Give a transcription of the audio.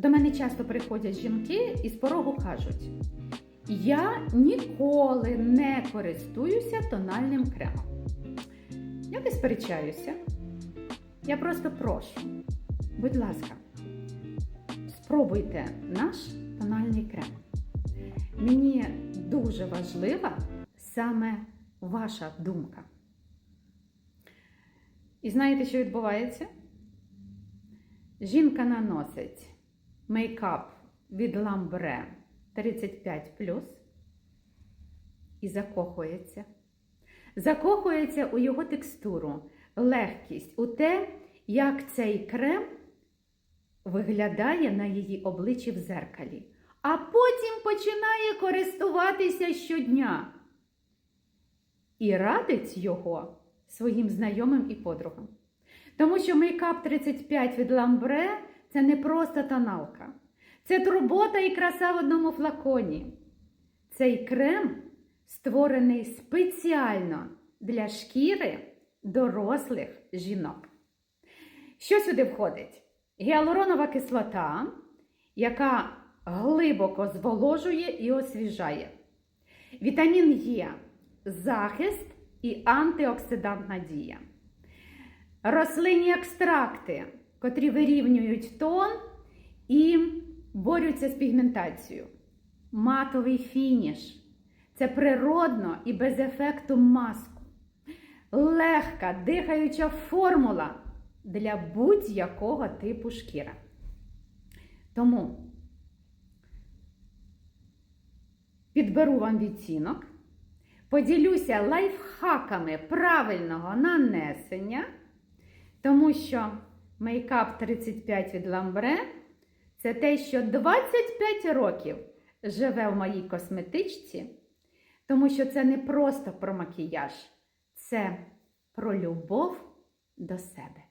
До мене часто приходять жінки і з порогу кажуть: я ніколи не користуюся тональним кремом. Я не сперечаюся. Я просто прошу, будь ласка, спробуйте наш тональний крем. Мені дуже важлива саме ваша думка. І знаєте, що відбувається? Жінка наносить мейкап від Ламбре 35 і закохується. Закохується у його текстуру, легкість, у те, як цей крем виглядає на її обличчі в зеркалі, а потім починає користуватися щодня і радить його своїм знайомим і подругам. Тому що мейкап 35 від Ламбре це не просто тоналка. Це турбота і краса в одному флаконі. Цей крем створений спеціально для шкіри дорослих жінок. Що сюди входить? Гіалуронова кислота, яка глибоко зволожує і освіжає. Вітамін Е захист і антиоксидантна дія. Рослинні екстракти, котрі вирівнюють тон і борються з пігментацією. Матовий фініш це природно і без ефекту маску. Легка дихаюча формула для будь-якого типу шкіри. Тому підберу вам відтінок, поділюся лайфхаками правильного нанесення, тому що мейкап 35 від Ламбре це те, що 25 років живе в моїй косметичці, тому що це не просто про макіяж, це про любов до себе.